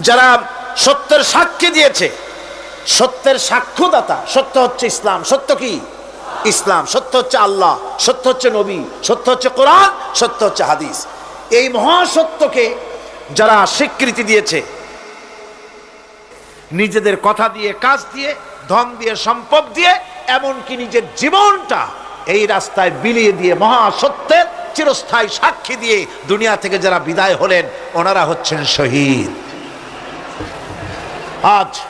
যারা সত্যের সাক্ষী দিয়েছে, সত্যের সাক্ষ্যদাতা, সত্য হচ্ছে ইসলাম, সত্য কি? ইসলাম, সত্য হচ্ছে আল্লাহ, সত্য হচ্ছে নবী, সত্য হচ্ছে কোরআন, সত্য হচ্ছে হাদিস। এই মহাসত্যকে যারা স্বীকৃতি দিয়েছে, নিজেদের কথা দিয়ে, কাজ দিয়ে, ধন দিয়ে, সম্পদ দিয়ে, এমনকি নিজের জীবনটা এই রাস্তায় বিলিয়ে দিয়ে, মহাসত্যের চিরস্থায়ী সাক্ষী দিয়ে দুনিয়া থেকে যারা বিদায় হলেন, ওনারা হচ্ছেন শহীদ। আজ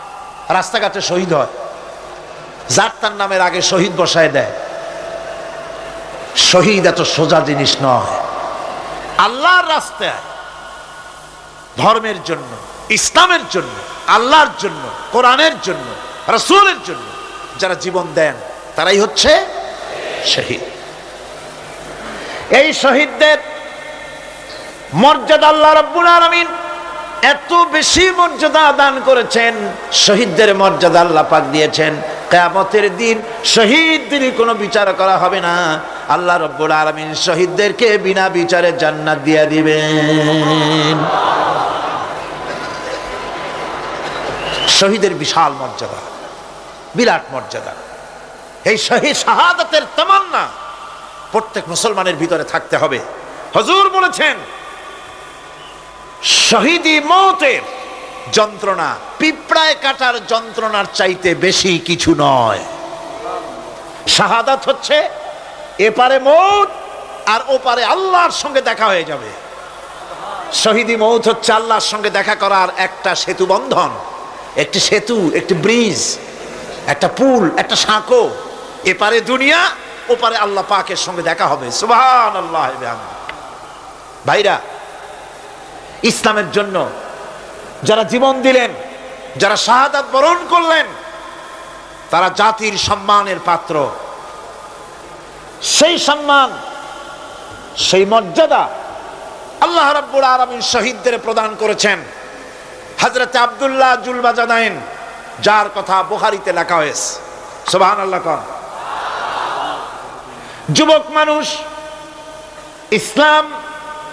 রাস্তাঘাটে শহীদ হয়। যার তার নামের আগে শহীদ বসায় দেয়। শহীদ এত সোজা জিনিস নয়। আল্লাহর রাস্তায় ধর্মের জন্য, ইসলামের জন্য, আল্লাহর জন্য, কোরআনের জন্য, রসুলের জন্য যারা জীবন দেন, তারাই হচ্ছে শহীদ। এই শহীদদের মর্যাদা আল্লাহ রব্বুল আলামিন এত বেশি মর্যাদা দান করেছেন, শহীদদের মর্যাদা আল্লাহ পাক দিয়েছেন। কেয়ামতের দিন শহীদদের কোনো বিচার করা হবে না। আল্লাহ রব্বুল আলামিন শহীদদেরকে বিনা বিচারে জান্নাত দিয়ে দিবেন। শহীদের বিশাল মর্যাদা, বিরাট মর্যাদা। এই শহীদ শাহাদাতের তামান্না প্রত্যেক মুসলমানের ভিতরে থাকতে হবে। হজুর বলেছেন শহীদি মতের যন্ত্রণা, পিঁপড়ায় কাটার যন্ত্রণার চাইতে বেশি কিছু নয়। শাহাদাত হচ্ছে, এপারে মৌত আর ওপারে আল্লাহর সঙ্গে দেখা হয়ে যাবে। শহীদি মৌত হচ্ছে আল্লাহর সঙ্গে দেখা করার একটা সেতু বন্ধন, একটি সেতু, একটি ব্রিজ, একটা পুল, একটা সাঁকো। এপারে দুনিয়া, ওপারে আল্লাহ পাকের সঙ্গে দেখা হবে। সুবহান আল্লাহ ভাইরা ইসলামের জন্য। যারা জীবন দিলেন, যারা শাহাদাত বরণ করলেন, তারা জাতির সম্মানের পাত্র। সেই সম্মান, সেই মর্যাদা আল্লাহ রাব্বুল আলামিন শহীদদের প্রদান করেছেন। হযরত আব্দুল্লাহ জুলবাজাদাইন, যার কথা বুখারীতে লেখা হয়েছে। সুবহানাল্লাহ কন যুবক মানুষ, ইসলাম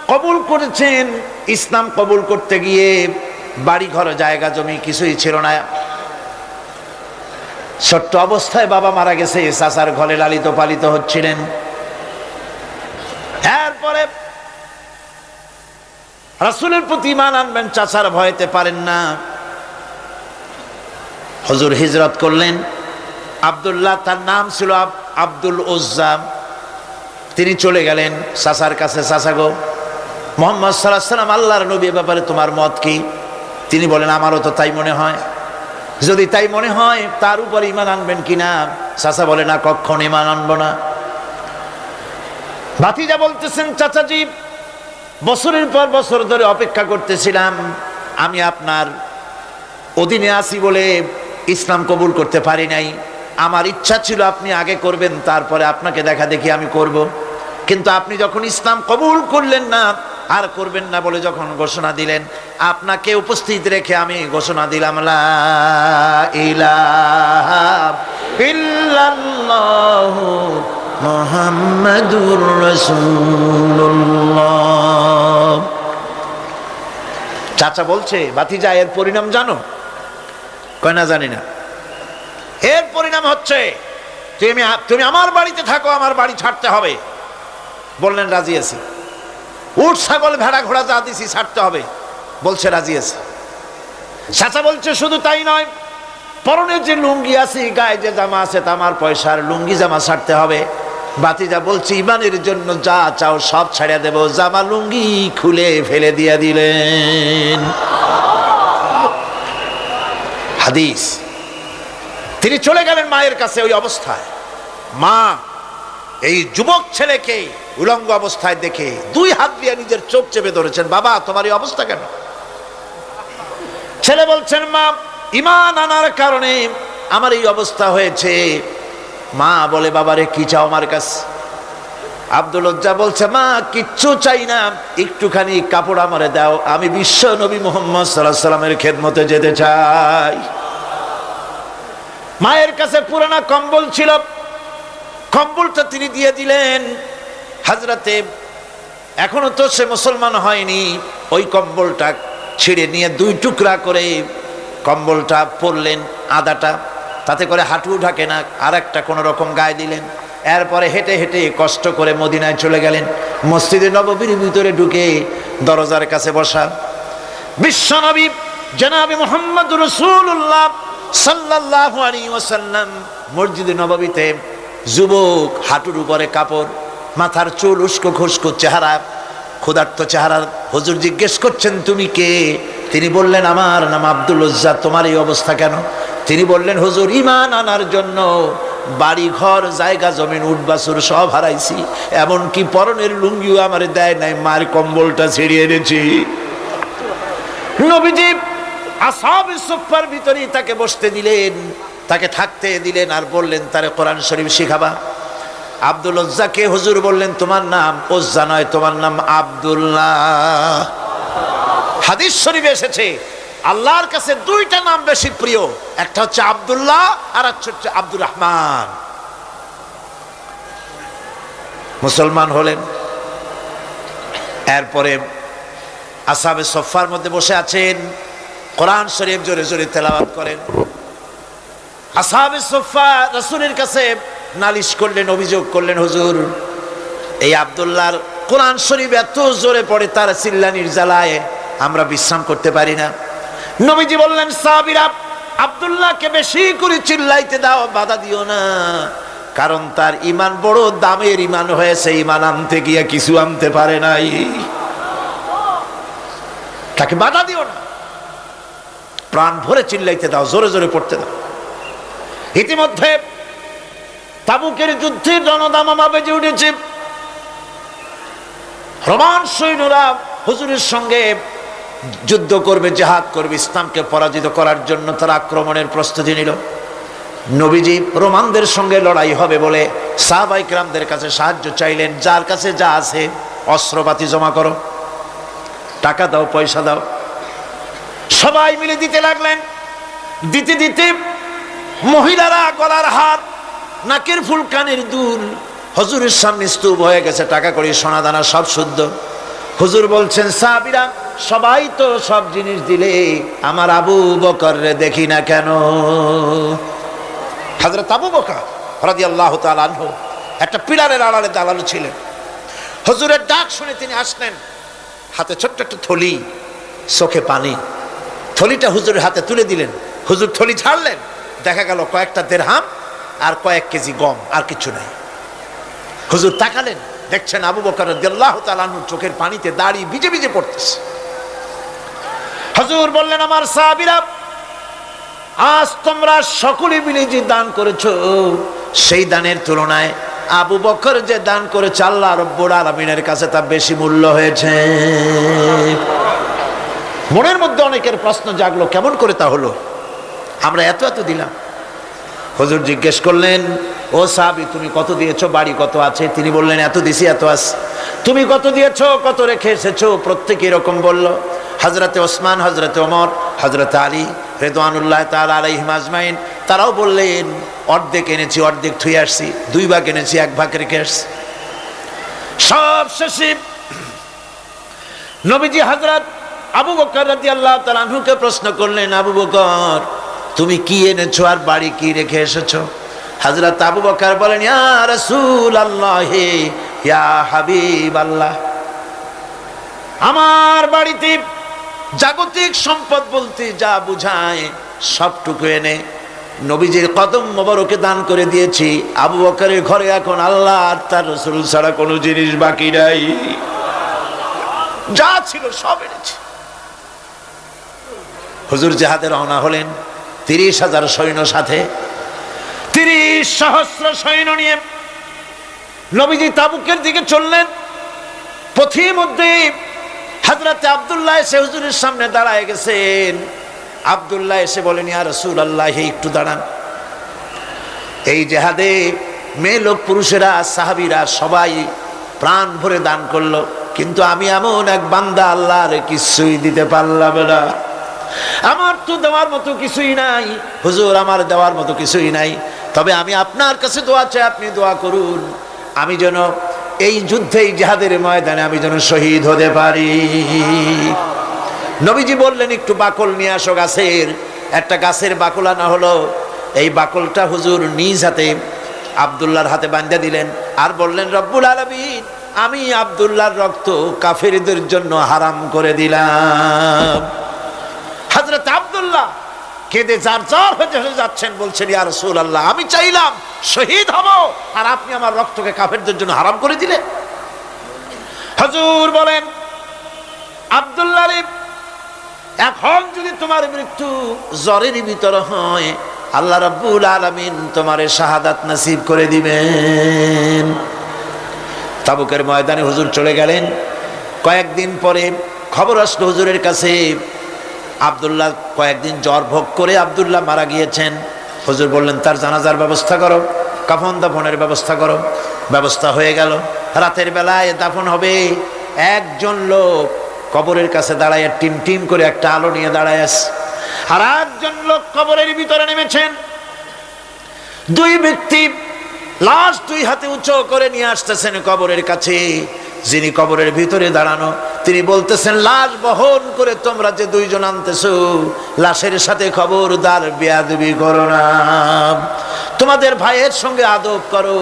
কবুল করেছেন, ইসলাম কবুল করতে গিয়ে বাড়ি ঘর জায়গা জমি কিছুই ছিল না। ছোট্ট অবস্থায় বাবা মারা গেছে, চাচার ঘরে লালিত পালিত হচ্ছিলেন। এরপরে রাসুলের প্রতি মান আনবেন, চাচার ভয়তে পারেন না। হজুর হিজরত করলেন। আবদুল্লাহ, তার নাম ছিল আব- আব্দুল উজ্জাম তিনি চলে গেলেন চাচার কাছে, চাচা গো মোহাম্মদ সাল্লাহ সাল্লাম আল্লাহর নবী ব্যাপারে তোমার মত কি? তিনি বলেন, আমারও তো তাই মনে হয়। যদি তাই মনে হয়, তার উপর ইমান আনবেন কিনা? চাচা বলে, না কখন ইমান আনব না। ভাতিজা বলতেছেন চাচাজি বছরের পর বছর ধরে অপেক্ষা করতেছিলাম। আমি আপনার অধীনে আসি বলে ইসলাম কবুল করতে পারি নাই। আমার ইচ্ছা ছিল আপনি আগে করবেন, তারপরে আপনাকে দেখা দেখি আমি করব। কিন্তু আপনি যখন ইসলাম কবুল করলেন না আর করবেন না বলে যখন ঘোষণা দিলেন, আপনাকে উপস্থিত রেখে আমি ঘোষণা দিলাম, লা চাচা বলছে বাতিজা এর পরিণাম জানো? কয়, না, জানি না। এর পরিণাম হচ্ছে, তুমি তুমি আমার বাড়িতে থাকো, আমার বাড়ি ছাড়তে হবে। বললেন, রাজি আছি। উঠ ছাগল, ভেড়া, ঘোড়া যা দিছি ছাড়তে হবে। বলছে, রাজি আছে। চাচা বলছে, শুধু তাই নয়, পরনের যে লুঙ্গি আছে, গায়ে যে জামা আছে তা আমার পয়সার লুঙ্গি জামা ছাড়তে হবে। বাতিজা বলছে, ইমানের জন্য যা চাও সব ছাড়িয়ে দেব। জামা লুঙ্গি খুলে ফেলে দিয়ে দিলেন। হাদিস। তিনি চলে গেলেন মায়ের কাছে ওই অবস্থায়। মা এই যুবক ছেলেকে উলঙ্গ অবস্থায় দেখে দুই হাত দিয়ে নিজের চোখ চেপে ধরেছেন, বাবা, তোমার এই অবস্থা কেন? ছেলে বলছেন, মা, ইমান আনার কারণে আমার এই অবস্থা হয়েছে। মা বলে, বাবারে, কি চাও আমার কাছে? আব্দুল লজ্জা বলছে, মা, কিচ্ছু চাই না, একটুখানি কাপড় আমারে দাও, আমি বিশ্ব নবী মোহাম্মদ সাল্লাহ সাল্লামের খেদমতে যেতে চাই। মায়ের কাছে পুরানা কম্বল ছিল কম্বলটা তিনি দিয়ে দিলেন। হাজরাতে, এখনও তো সে মুসলমান হয়নি। ওই কম্বলটা ছিঁড়ে নিয়ে দুই টুকরা করে কম্বলটা পরলেন আদাটা। তাতে করে হাঁটু ঢাকে না, আর একটা কোনো রকম গায়ে দিলেন। এরপরে হেঁটে হেঁটে কষ্ট করে মদিনায় চলে গেলেন। মসজিদে নববীর ভিতরে ঢুকে দরজার কাছে বসা। বিশ্বনবী জনাবি মোহাম্মদ রসুল্লাহ সাল্লাহ আলী ওসাল্লাম মসজিদে নববীতে যুবক হাঁটুর উপরে কাপড়, মাথার চুল উস্কো খুস্কো চেহারা, ক্ষুধার্ত চেহারার হুজুর জিজ্ঞেস করছেন, তুমি কে? তিনি বললেন, আমার নাম আব্দুল উজ্জা, তোমার এই অবস্থা কেন? তিনি বললেন, হুজুর, ইমান আনার জন্য বাড়ি ঘর জায়গা, জমিন উঠবাসুর সব হারাইছি। এমনকি পরনের লুঙ্গিও আমার দেয় নাই মার কম্বলটা ছিড়িয়ে এনেছি। নবীজি আসাবে সোফার ভিতরেই তাকে বসতে দিলেন। তাকে থাকতে দিলেন আর বললেন, তারে কোরআন শরীফ শিখাবা? আব্দুল ওজ্জাকে হুজুর বললেন, তোমার নাম ওজ্জা নয়, তোমার নাম আব্দুল্লাহ। হাদিস শরীফে এসেছে, আল্লাহর কাছে দুইটা নাম বেশি প্রিয়, একটা হচ্ছে আব্দুল্লাহ আর একটা হচ্ছে আব্দুর রহমান। মুসলমান হলেন। এরপরে আসাবে সফার মধ্যে বসে আছেন, কোরআন শরীফ জোরে জোরে তেলাওয়াত করেন। আসাবে সফা, রসুলের কাছে নালিশ করলেন, অভিযোগ করলেন, হুজুর, এই আবদুল্লাহর কোরআন শরীফ এত জোরে পড়ে, তার চিল্লানির জ্বালায় আমরা বিশ্রাম করতে পারি না। নবীজি বললেন, সাহাবিরা, আবদুল্লাহকে বেশি করে চিল্লাইতে দাও, বাধা দিও না। কারণ তার ইমান বড় দামের ইমান হয়েছে ইমান আনতে গিয়ে কিছু আনতে পারে নাই। তাকে বাধা দিও না। প্রাণ ভরে চিল্লাইতে দাও, জোরে জোরে পড়তে দাও। ইতিমধ্যে তাবুকের যুদ্ধের জনদামামা বেজে উঠেছে। রোমান সৈন্যরা হুজুরের সঙ্গে যুদ্ধ করবে, জেহাদ করবে, ইসলামকে পরাজিত করার জন্য তারা আক্রমণের প্রস্তুতি নিল। নবীজি রোমানদের সঙ্গে লড়াই হবে বলে সাহবাইকরামদের কাছে সাহায্য চাইলেন, যার কাছে যা আছে, অস্ত্রপাতি জমা করো, টাকা দাও, পয়সা দাও। সবাই মিলে দিতে লাগলেন। দিতে দিতে মহিলারা গলার হাত নাকের ফুল কানের দুল। হজুরের সামনে স্তূপ হয়ে গেছে, টাকা করি সোনা দানা সব শুদ্ধ। হুজুর বলছেন সাবিরা সবাই তো সব জিনিস দিলে আমার আবু বকর দেখি না কেন? হাজরত আবু বকর রাজি আল্লাহ তালানহ একটা পিলারের আড়ালে দালানো ছিলেন। হজুরের ডাক শুনে তিনি আসলেন, হাতে ছোট্ট একটা থলি, চোখে পানি। থলিটা হুজুরের হাতে তুলে দিলেন। হুজুর থলি ছাড়লেন দেখা গেল কয়েকটা দেড়হাম আর কয়েক কেজি গম, আর কিছু নাই। হুজুর তাকালেন, দেখছেন আবু বকর আল্লাহ তালানুর চোখের পানিতে দাড়ি ভিজে ভিজে পড়তেছে। হুজুর বললেন, আমার সাহাবিরা, আজ তোমরা সকলে মিলে যে দান করেছ, সেই দানের তুলনায় আবু বকর যে দান করেছে আল্লাহ রব্বুর আলমিনের কাছে তা বেশি মূল্য হয়েছে। মনের মধ্যে অনেকের প্রশ্ন জাগলো, কেমন করে তা হলো? আমরা এত এত দিলাম। হজুর জিজ্ঞেস করলেন, ও সাহাবি, তুমি কত দিয়েছ? বাড়ি কত আছে? তিনি বললেন, এত দিছি, এত আস তুমি কত দিয়েছ? কত রেখে এসেছ? প্রত্যেকে এরকম বলল। হজরতে ওসমান হজরতে ওমর হজরত আলী রেদওয়ানুল্লাহ তাল আলাইহিম আজমাইন, তারাও বললেন, অর্ধেক এনেছি, অর্ধেক থুয়ে আসছি। দুই ভাগ এনেছি, এক ভাগ রেখে আসছি। সব শেষে নবীজি হজরত আবু বকর রাজি আল্লাহ তালাহুকে প্রশ্ন করলেন, আবু বকর তুমি কি এনেছো আর বাড়ি কি রেখে এসেছ? হাজরত আবু বকার বলেন আল্লাহ আমার বাড়িতে জাগতিক সম্পদ বলতে যা বুঝায়, সবটুকু এনে নবীজির কদম মোবারকে দান করে দিয়েছি। আবু বকরের ঘরে এখন আল্লাহ আর তার রসুল ছাড়া কোনো জিনিস বাকি নাই। যা ছিল সব এনেছি। হুজুর জাহাদে রওনা হলেন তিরিশ হাজার সৈন্য সাথে। তিরিশ সহস্র সৈন্য নিয়ে নবীজি তাবুকের দিকে চললেন। পথির মধ্যে হাজরাতে আবদুল্লাহ এসে হুজুরের সামনে দাঁড়ায় গেছেন। আবদুল্লাহ এসে বলেন, ইয়া রসুল আল্লাহ একটু দাঁড়ান। এই জেহাদে মেয়ে লোক পুরুষেরা, সাহাবিরা সবাই প্রাণ ভরে দান করল। কিন্তু আমি এমন এক বান্দা, আল্লাহর কিছুই দিতে পারলাম না। আমার তো দেওয়ার মতো কিছুই নাই। হুজুর, আমার দেওয়ার মতো কিছুই নাই। তবে আমি আপনার কাছে দোয়া চাই, আপনি দোয়া করুন। আমি যেন এই যুদ্ধে, এই জেহাদের ময়দানে আমি যেন শহীদ হতে পারি। নবীজি বললেন, একটু বাকল নিয়ে আসো গাছের। একটা গাছের বাকল আনা হলো। এই বাকলটা হুজুর নিজ হাতে আবদুল্লাহর হাতে বান্ধা দিলেন। আর বললেন, রব্বুল আলমিন, আমি আবদুল্লাহর রক্ত কাফেরদের জন্য হারাম করে দিলাম। হজরত আবদুল্লাহ কেঁদে যার যার হয়ে হয়ে যাচ্ছেন বলছেন, ইয়া রসুল আল্লাহ আমি চাইলাম শহীদ হব আর আপনি আমার রক্তকে কাফেরদের জন্য হারাম করে দিলেন। হজুর বলেন, আবদুল্লাহ এখন যদি তোমার মৃত্যু জ্বরের ভিতর হয়, আল্লাহ রাব্বুল আলামিন তোমারে শাহাদাত নসিব করে দিবেন। তাবুকের ময়দানে হুজুর চলে গেলেন। কয়েকদিন পরে খবর আসলো হুজুরের কাছে আবদুল্লাহ কয়েকদিন জ্বর ভোগ করে আবদুল্লাহ মারা গিয়েছেন। হুজুর বললেন, তার জানাজার ব্যবস্থা করো, কাফন দাফনের ব্যবস্থা করো। ব্যবস্থা হয়ে গেল। রাতের বেলায় দাফন হবে। একজন লোক কবরের কাছে দাঁড়ায়, টিম টিম করে একটা আলো নিয়ে দাঁড়ায় আছে। আর একজন লোক কবরের ভিতরে নেমেছেন। দুই ব্যক্তি লাশ দুই হাতে উঁচু করে নিয়ে আসতেছেন কবরের কাছে। যিনি কবরের ভিতরে দাঁড়ানো তিনি বলতেছেন লাশ বহন করে তোমরা যে দুইজন আনতেছ লাশের সাথে খবরদার বেয়াদবি করো না। তোমাদের ভাইয়ের সঙ্গে আদব করো।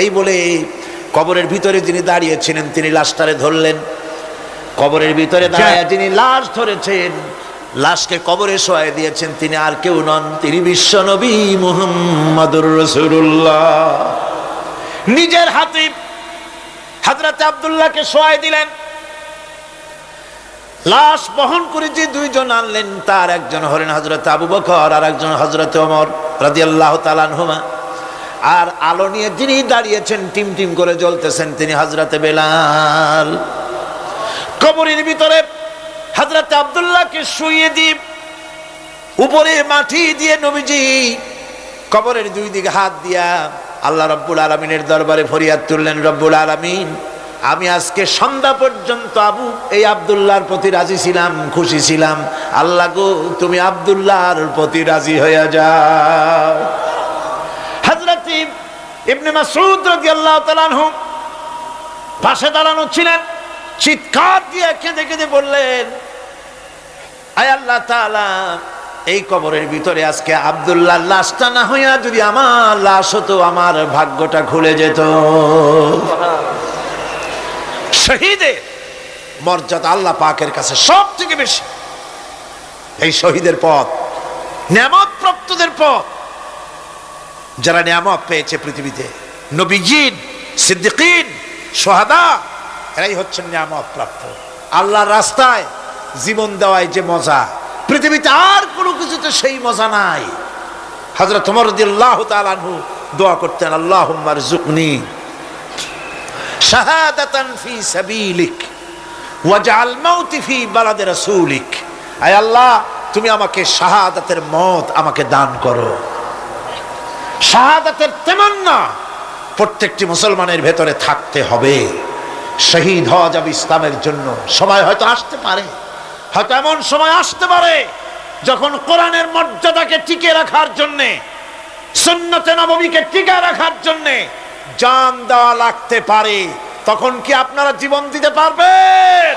এই বলে কবরের ভিতরে যিনি দাঁড়িয়েছিলেন তিনি লাশটারে ধরলেন। কবরের ভিতরে দাঁড়ায় যিনি লাশ ধরেছেন লাশকে কবরে শোয়াই দিয়েছেন তিনি আর কেউ নন। তিনি বিশ্ব নবী মুহাম্মাদুর রসুল্লাহ নিজের হাতে হাজরাতে আবদুল্লাহকে শোয়াই দিলেন। লাশ বহন করে যে দুইজন আনলেন, তার একজন হলেন হজরত আবু বকর, আর একজন হজরত ওমর রাদিয়াল্লাহু তাআলাহুমা আর আলো নিয়ে যিনি দাঁড়িয়েছেন, টিম টিম করে জ্বলতেছেন, তিনি হজরতে বেলাল। কবরের ভিতরে হাজরাতে আব্দুল্লাহকে শুইয়ে দিয়ে উপরে মাটি দিয়ে নবীজি কবরের দুই দিকে হাত দিয়া আল্লাহ রব্বুল আলমিনের দরবারে ফরিয়াদ তুললেন, রব্বুল আলমিন আমি আজকে সন্ধ্যা পর্যন্ত আবু, এই আবদুল্লাহর প্রতি রাজি ছিলাম, খুশি ছিলাম। আল্লাহ গো, তুমি আবদুল্লাহর প্রতি রাজি হয়ে যাও। হজরত ইবনে মাসউদ রাদিয়াল্লাহু তাআলা আনহু পাশে দাঁড়ানো ছিলেন, চিৎকার দিয়ে কেঁদে কেঁদে বললেন, আয় আল্লাহ তাআলা, এই কবরের ভিতরে আজকে আব্দুল্লাহ লাশটা না হইয়া যদি আমার লাশ হতো, আমার ভাগ্যটা খুলে যেত। শহীদের মর্যাদা আল্লাহ পাকের কাছে সব থেকে বেশি। এই শহীদের পথ নিয়ামত প্রাপ্তদের পথ, যারা নিয়ামত পেয়েছে পৃথিবীতে। নবীজিন সিদ্দিকিন, সোহাদা, এরাই হচ্ছেন নিয়ামত প্রাপ্ত আল্লাহর রাস্তায় জীবন দেওয়ায় যে মজা, পৃথিবীতে আর কোনো কিছুতে সেই মজা নাই। হজরত তোমার আল্লাহ তালু দোয়া করতেন আল্লাহ জুকনি শাহাদাতান ফি সাবিলিক, ওয়াজআল মাউতি ফি বালাদে রাসূলিক। আয় আল্লাহ, তুমি আমাকে শাহাদাতের মত আমাকে দান করো। শাহাদাতের তেমান্না প্রত্যেকটি মুসলমানের ভেতরে থাকতে হবে। শহীদ হওয়া যাবে ইসলামের জন্য। সময় হয়তো আসতে পারে। হয়তো এমন সময় আসতে পারে যখন কোরআনের মর্যাদাকে টিকে রাখার জন্যে, সুন্নতে নবমীকে টিকে রাখার জন্যে জান দেওয়া লাগতে পারে। তখন কি আপনারা জীবন দিতে পারবেন?